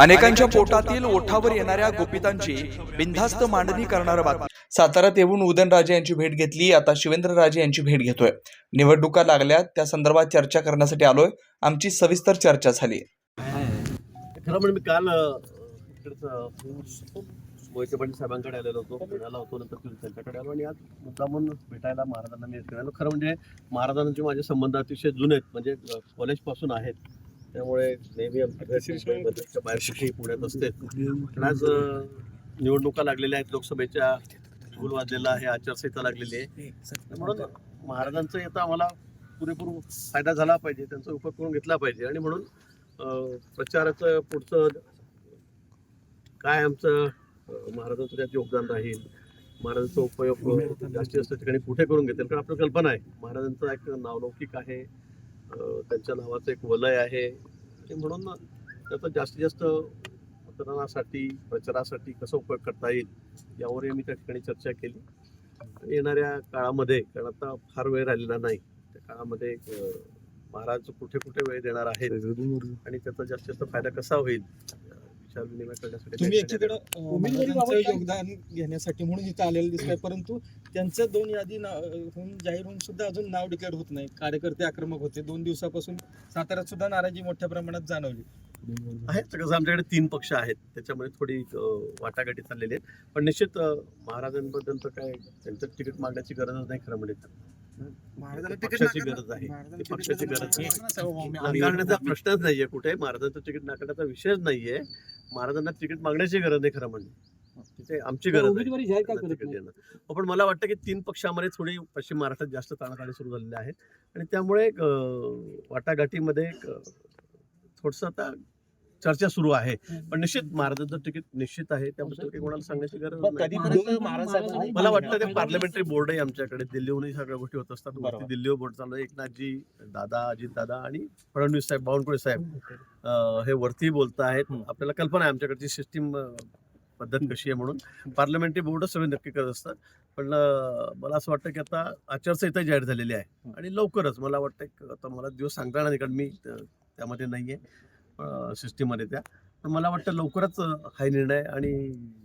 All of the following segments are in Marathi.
अनेकांच्या पोटातील ओठावर येणाऱ्या गोपितांची बिनधास्त मांडणी करणारं बातमी. साताऱ्यात येऊन उदयनराजे यांची भेट घेतली. आता शिवेंद्रराजे यांची भेट घेतोय. निवडणुका लागल्या. त्या संदर्भात चर्चा करण्यासाठी आलोय. आमची सविस्तर चर्चा झाली. खरं म्हणजे मी काल मोहिते पाटील साहेबांकडे आलेलो होतो. पुण्याला होतो. नंतर त्यांच्याकडे आलो. आणि आज मुद्दामून भेटायला महाराजांना मी आलो खरं म्हणजे महाराजांचे माझे संबंध अतिशय जुने आहेत. म्हणजे कॉलेजपासून आहेत. त्यामुळे नेहमी आमची मुंबईच्या बाहेर शिक्षी पुण्यात असते. पण आज निवडणुका लागलेल्या आहेत लोकसभेच्या गुल वाजलेला आहे आचारसंहिता लागलेली आहे. म्हणून महाराजांचा आता आम्हाला पुरेपूर फायदा झाला पाहिजे त्यांचा उपयोग करून घेतला पाहिजे. आणि म्हणून प्रचाराचं पुढचं काय आमचं महाराजांचं त्यात योगदान राहील महाराजांचा उपयोग जास्तीत जास्त ठिकाणी कुठे करून घेतील? कारण आपल्याला कल्पना आहे महाराजांचं एक नावलौकिक आहे. त्यांच्या नावाचं एक वलय आहे. म्हणून त्याचा जास्तीत जास्त मतदानासाठी प्रचारासाठी कसा उपयोग करता येईल यावरही मी त्या ठिकाणी चर्चा केली. येणाऱ्या काळामध्ये कारण आता फार वेळ राहिलेला नाही त्या काळामध्ये महाराज कुठे कुठे वेळ देणार आहेत आणि त्याचा जास्तीत जास्त फायदा कसा होईल विनिमय करण्यासाठी तुम्ही एकीकडे योगदान घेण्यासाठी म्हणून इथं आलेलं दिसतंय परंतु त्यांचं दोन यादी ना- होऊन जाहीर होऊन सुद्धा अजून नाव डिक्लेअर होत नाही. कार्यकर्ते आक्रमक होते. दोन दिवसापासून साताऱ्यात सुद्धा नाराजी मोठ्या प्रमाणात जाणवली. आहेत कसं आमच्याकडे तीन पक्ष आहेत. त्याच्यामध्ये थोडी वाटाघाटी चाललेली आहेत. पण निश्चित महाराजांबद्दल तर काय त्यांचं तिकीट मागण्याची गरजच नाही खरं म्हणजे महाराजांना ते तिकीट पक्षाची गरज आहे. पक्षाची गरज नाकारण्याचा प्रश्नच नाहीये कुठे. महाराजांचं तिकीट नाकारण्याचा विषयच नाहीये. महाराजांना तिकीट मागण्याची गरज नाही खरं म्हणजे. तिथे आमची गरज आहे. करत तिकीट नाही? हो, पण मला वाटतं की तीन पक्षामध्ये थोडी पश्चिम महाराष्ट्रात जास्त ताणाताणी सुरू झालेल्या आहेत. आणि त्यामुळे वाटाघाटीमध्ये थोडंसं आता चर्चा सुरू आहे. पण निश्चित महाराजांचं तिकीट निश्चित आहे. त्याबद्दल काही कोणाला सांगण्याची गरज नाही. कधीपर्यंत महाराज मला वाटतं ते पार्लमेंटरी बोर्ड आहे आमच्याकडे. दिल्लीहूनही सगळ्या गोष्टी होत असतात. दिल्लीवर बोर्ड चालू आहे. एकनाथजी दादा अजित दादा आणि फडणवीस साहेब बावनकुळे साहेब हे वरती बोलत आहेत. आपल्याला कल्पना आहे आमच्याकडची सिस्टीम पद्धत कशी आहे म्हणून. पार्लमेंटरी बोर्डच सगळे नक्की करत असतात. पण मला असं वाटतं की आता आचारसंहिता जाहीर झालेली आहे. आणि लवकरच मला वाटतं आता मला दिवस सांगता येणार नाही कारण मी त्या- त्यामध्ये नाही आहे सिस्टीममध्ये त्या. पण मला वाटतं लवकरच हा निर्णय आणि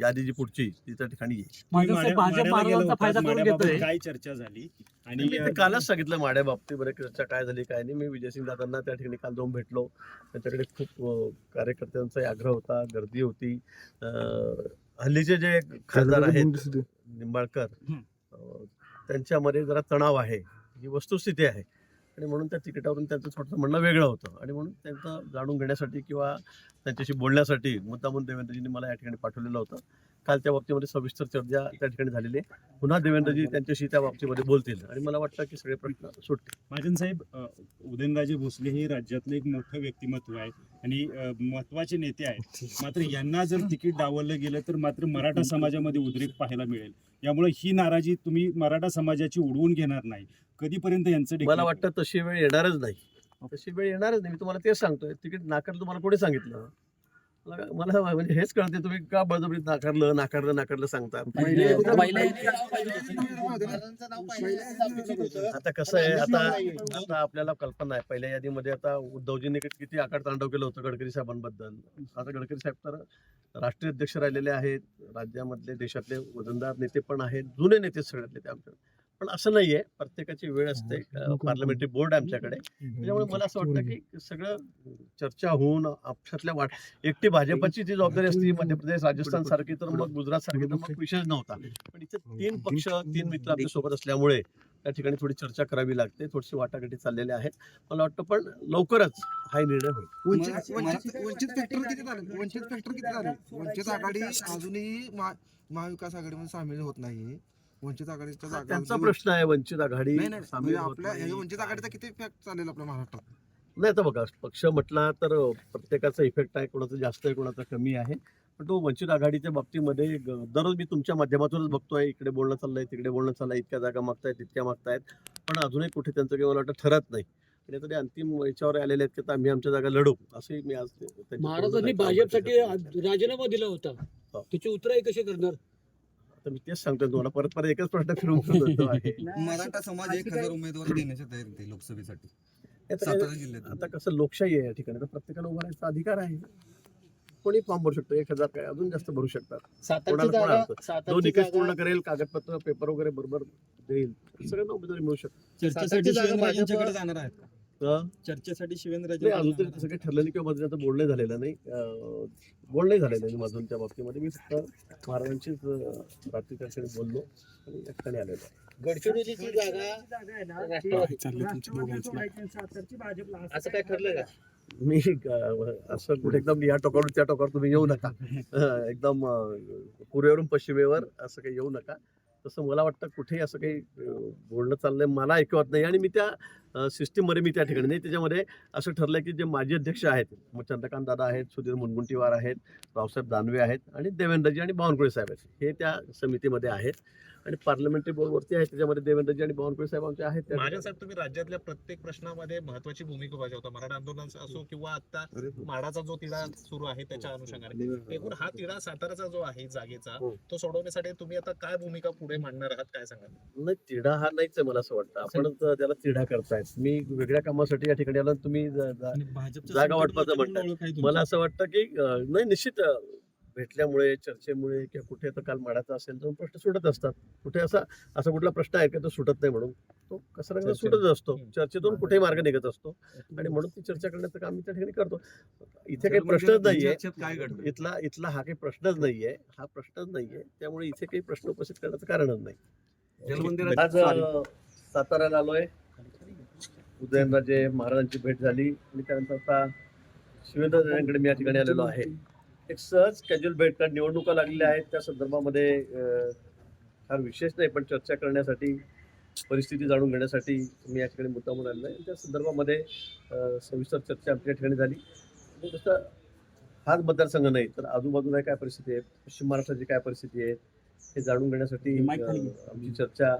यादी जी पुढची ती त्या ठिकाणी येईल. भाजप भाजप महाराजांचा फायदा करून घेतोय. काय चर्चा झाली? आणि कालच सांगितलं माड्या बाबतीत बरं चर्चा काय झाली काय नाही. मी विजयसिंग दादांना त्या ठिकाणी काल जाऊन भेटलो. त्यांच्याकडे खूप कार्यकर्त्यांचा आग्रह होता गर्दी होती. हल्लीचे जे खासदार आहेत निंबाळकर हं. त्यांच्यामध्ये जरा तणाव आहे. ही वस्तुस्थिती आहे. आणि म्हणून त्या तिकिटावरून त्यांचं थोडंसं म्हणणं वेगळं होतं. आणि म्हणून त्यांचं जाणून घेण्यासाठी किंवा त्यांच्याशी बोलण्यासाठी मुद्दामून देवेंद्रजींनी मला या ठिकाणी पाठवलेलं होतं. काल त्या बाबतीमध्ये सविस्तर चर्चा त्या ठिकाणी झालेली आहे. पुन्हा देवेंद्रजी त्यांच्याशी त्या बाबतीमध्ये बोलतील आणि मला वाटतं की सगळे प्रश्न सुटतील. महाजन साहेब उदयनराजे भोसले हे राज्यातलं एक मोठं व्यक्तिमत्व आहे आणि महत्त्वाचे नेते आहेत. मात्र यांना जर तिकीट डावललं गेलं तर मात्र मराठा समाजामध्ये उद्रेक पाहायला मिळेल. यामुळे ही नाराजी तुम्ही मराठा समाजाची उडवून घेणार नाही. कधीपर्यंत यांचं मला वाटतं तशी वेळ येणारच नाही तशी वेळ येणारच नाही मी तुम्हाला तेच सांगतोय तिकीट नाकारलं तुम्हाला कोणी सांगितलं मला मला म्हणजे हेच कळते तुम्ही का बळजबरीत नाकारलं नाकारलं नाकारलं सांगता आता कसं आहे आता आता आपल्याला कल्पना आहे पहिल्या यादीमध्ये आता उद्धवजींनी किती आकार तांडव केलं होतं गडकरी साहेबांबद्दल आता गडकरी साहेब तर राष्ट्रीय अध्यक्ष राहिलेले आहेत राज्यामधले देशातले वजनदार नेते पण आहेत जुने नेते सगळ्यातले ते आमच्या पण असं नाहीये. प्रत्येकाची वेळ असते. पार्लमेंटरी बोर्ड आहे आमच्याकडे. त्याच्यामुळे मला असं वाटतं की सगळं चर्चा होऊन आपशातल्या वाट एकटी भाजपची जी जबाबदारी असते मध्य प्रदेश राजस्थान सारखी तर मग गुजरात सारखी तर मग विषयच नव्हता. पण इथे तीन पक्ष तीन मित्र आपल्यासोबत असल्यामुळे त्या ठिकाणी थोडी चर्चा करावी लागते. थोडीशी वाटाघाटी चाललेल्या आहेत. मला वाटतं पण लवकरच हा निर्णय होईल. वंचित फॅक्टर किती झाले? वंचित फॅक्टर किती झाले? वंचित आघाडी अजूनही महा- महाविकास आघाडीमध्ये सामील होत नाही वंचित आघाडीच्या जागा त्यांचा प्रश्न आहे वंचित आघाडी नाही नाही सामील म्हणजे होत आपल्या नाही. हे वंचित आघाडीचा किती फॅक्ट चालेल आपल्या महाराष्ट्रात नाही तर बघा पक्ष म्हटला तर प्रत्येकाचा इफेक्ट आहे कोणाचा जास्त आहे कोणाचा कमी आहे पण तो वंचित आघाडीच्या बाबतीमध्ये ग- दररोज मी तुमच्या माध्यमातूनच बघतोय इकडे बोलणं चाललंय तिकडे बोलणं चाललंय इतक्या जागा मागतायत इतक्या मागतायत पण अजूनही कुठे त्यांचं काही मला वाटतं ठरत नाही आणि आता ते अंतिम याच्यावर आलेले आहेत की आता आम्ही आमच्या जागा लढू असंही मी आज त्यांच्याकडून महाराजांनी ऐकायला भाजपसाठी. राजीनामा दिला होता हो. त्याची उतराई कशी करणार आता मी तेच सांगतोय तुम्हाला. परत परत एकच प्रश्न फिरून फिरून येतो आहे मराठा समाज एक हजार उमेदवार देण्याच्या तयारीत आहे लोकसभेसाठी. आता सातारा जिल्ह्यात आता कसं लोकशाही आहे या ठिकाणी तर प्रत्येकाला उभा राहायचा अधिकार आहे. कोणी फॉर्म भरू शकतो? एक हजार काय? अजून जास्त भरू शकतात. सातारची कोणाला कोण जागा अडचण? जो सातारची निकष जागा पूर्ण करेल कागदपत्र पेपर वगैरे बरोबर देईल. सगळ्यांना उमेदवारी मिळू शकते. चर्चेसाठी सातारची जागा भाजप- जाणार आहेत. का? चर्चेसाठी नाही, शिवेंद्रराजे अजून तरी तसं काही ठरलं नाही किंवा माझं त्याचं बोलणं झालेलं नाही. अं, बोलणंही झालेलं नाही माझून त्या बाबतीमध्ये. मी फक्त महाराजांचीच रात्री त्या क्षणी बोललो आणि या ठिकाणी आलेलो आहे. गडचिरोलीची जागा असं काय का? मी असं कुठे एकदम या टोकावरून त्या टोकावर तुम्ही येऊ नका. एकदम पूर्वेवरून पश्चिमेवर असं काही येऊ नका. तसं मला वाटतं कुठेही असं काही बोलणं चाललंय मला ऐकवत नाही. आणि मी त्या सिस्टीममध्ये मी त्या ठिकाणी नाही त्याच्यामध्ये असं ठरलंय की जे माजी अध्यक्ष आहेत मग चंद्रकांत दादा आहेत सुधीर मुनगुंटीवार आहेत रावसाहेब दानवे आहेत आणि देवेंद्रजी आणि बावनकुळे साहेब आहेत. हे त्या समितीमध्ये आहेत आणि पार्लमेंटरी बोर्डवरती आहेत त्याच्यामध्ये देवेंद्रजी आणि बावनकुळे साहेब आमचे आहेत. साहेब तुम्ही राज्यातल्या प्रत्येक प्रश्नामध्ये महत्वाची भूमिका बजावता. मराठा आंदोलन असो किंवा आता माडाचा जो तिढा सुरू आहे त्याच्या अनुषंगाने. एकूण हा तिढा साताराचा जो आहे जागेचा हो. तो सोडवण्यासाठी तुम्ही आता काय भूमिका पुढे मांडणार आहात? काय सांगाल? नाही तिढा हा नाहीच आहे मला असं वाटतं. आपण त्याला तिढा करतायत. मी वेगळ्या कामासाठी या ठिकाणी आलो तुम्ही ज- ज- जागा वाटपाचं म्हणतात. मला असं वाटतं की अं, नाही निश्चित अं, भेटल्यामुळे चर्चेमुळे किंवा कुठे तर काल माडाचा असेल तर प्रश्न सुटत असतात. कुठे असा असा कुठला प्रश्न आहे का तो सुटत नाही म्हणून. तो कसा रंग चर्चेत. सुटत असतो. हम्म. चर्चेतून कुठेही मार्ग निघत असतो. आणि म्हणून ती चर्चा करण्याचं काम मी त्या ठिकाणी करतो. इथे काही प्रश्नच नाहीये. काय घडतं? इथला इथला हा काही प्रश्नच नाहीये. हा प्रश्नच नाहीये. त्यामुळे इथे काही प्रश्न उपस्थित करण्याचं कारणच नाही. जलमंदिरात आज अं, साताऱ्याला आलोय. उदयनराजे महाराजांची भेट झाली आणि त्यानंतर आता शिवेंद्रराजांकडे मी या ठिकाणी आलेलो आहे. एक सहज कॅज्युअल भेट कारण निवडणुका लागलेल्या आहेत. त्या संदर्भामध्ये फार विशेष नाही पण चर्चा करण्यासाठी परिस्थिती जाणून घेण्यासाठी मी या ठिकाणी मुद्दामून आलेलो आहे. त्या संदर्भामध्ये सविस्तर चर्चा आमच्या ठिकाणी झाली. तसं हाच मतदारसंघ नाही तर आजूबाजूला काय परिस्थिती आहे? पश्चिम महाराष्ट्राची काय परिस्थिती आहे? हे जाणून घेण्यासाठी आमची चर्चा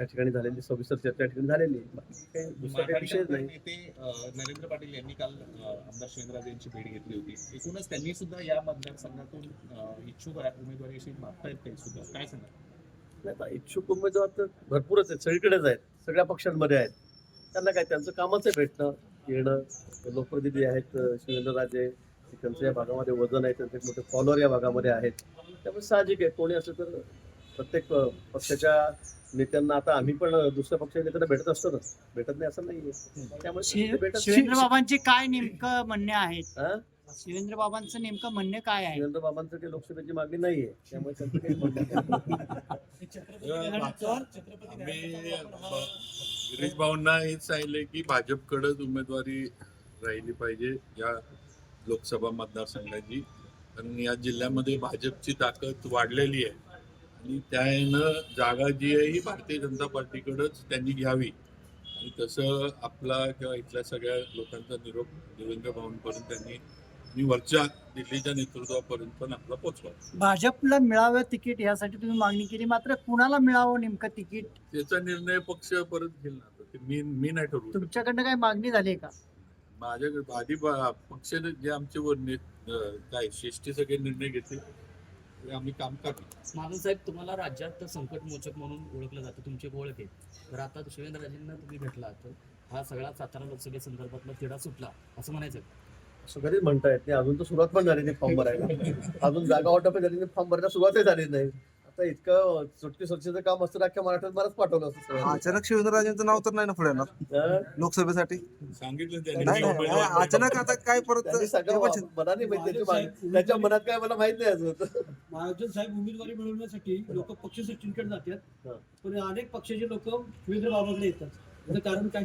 त्या ठिकाणी झालेली सविस्तर चर्चा ठिकाणी झालेली नरेंद्र पाटील यांनी काल आमदार शिवेंद्रराजे यांची भेट घेतली होती. एकूणच त्यांनी सुद्धा या मतदारसंघातून इच्छुक आहे उमेदवारीविषयी मागतायत ते सुद्धा. काय सांगा इच्छुक उमेदवार तर भरपूरच आहेत सगळीकडेच आहेत सगळ्या पक्षांमध्ये आहेत. त्यांना काय त्यांचं कामच आहे भेटणं येणं लोकप्रतिनिधी आहेत अं, शिवेंद्रराजे त्यांचं या भागामध्ये वजन आहे त्यांचे मोठे फॉलोअर या भागामध्ये आहेत. त्यामुळे साहजिक आहे कोणी असं तर प्रत्येक पक्षाच्या नेत्यांना आता आम्ही पण दुसऱ्या पक्षाच्या नेत्यांना भेटत असतो ना. भेटत नाही असं नाही त्यामुळे ते भेटत शिवेंद्र बाबांचे काय नेमकं म्हणणे आहेत? हा? शिवेंद्र बाबांचं नेमकं म्हणणे काय आहे? शिवेंद्र बाबांचं काही लोकसभेची मागणी नाहीये. त्यामुळे त्यांचं काही म्हणणं नाही. आम्ही गिरीश भाऊंना हेच सांगितले की भाजपकडेच उमेदवारी राहिली पाहिजे या लोकसभा मतदारसंघाची. कारण या जिल्ह्यामध्ये भाजपची ताकद वाढलेली आहे. आणि त्यानं जागा जी आहे ही भारतीय जनता पार्टीकडेच त्यांनी घ्यावी. आणि तसं आपला किंवा इथल्या सगळ्या लोकांचा निरोप देवेंद्र भाऊंपर्यंत त्यांनी आणि वरच्या दिल्लीच्या नेतृत्वापर्यंत पण आपला पोचवा भाजपला मिळावं तिकीट यासाठी तुम्ही मागणी केली. मात्र कुणाला मिळावं नेमकं तिकीट? त्याचा निर्णय पक्ष परत घेईल ना. ते मी मी नाही ठरवू. तुमच्याकडनं काय मागणी झाली आहे का? माझ्याकडे आधी पक्षाने जे आमचे वर काय श्रेष्ठी सगळे निर्णय घेतले आम्ही काम करणार महाजन साहेब तुम्हाला राज्यात संकट मोचक म्हणून ओळखलं जातं. तुमची ओळख आहे. तर आता शिवेंद्रराजेंना तुम्ही भेटला तर हा सगळा सातारा लोकसभेसंदर्भातला तिढा सुटला. असं म्हणायचं असं कधीच म्हणता येत नाही. अजून तर सुरुवात पण झाली नाही फॉर्म भरायला. अजून जागा वाटप झाली नाही फॉर्म भरायला सुरुवातही झाली नाही. आता इतकं सुटकी स्वच्छतेचं काम असतं अख्ख्या मराठ्यात बरंच पाठवलं असतं. अचानक शिवेंद्रराजेंचं नाव तर नाही ना पुढे येणार? लोकसभेसाठी? सांगितलं नाही त्यांनी नाही उमेदवार अचानक आता काय परत त्यांनी सगळं हे मनाने माहिती त्याची त्याच्या मनात काय मला माहीत नाही अजून. महाजन साहेब उमेदवारी मिळवण्यासाठी लोक पक्ष सचिनकडे हा. जातात पण अनेक पक्षाचे लोक शिवेंद्र बाबांकडे येतात. त्याचं कारण काय?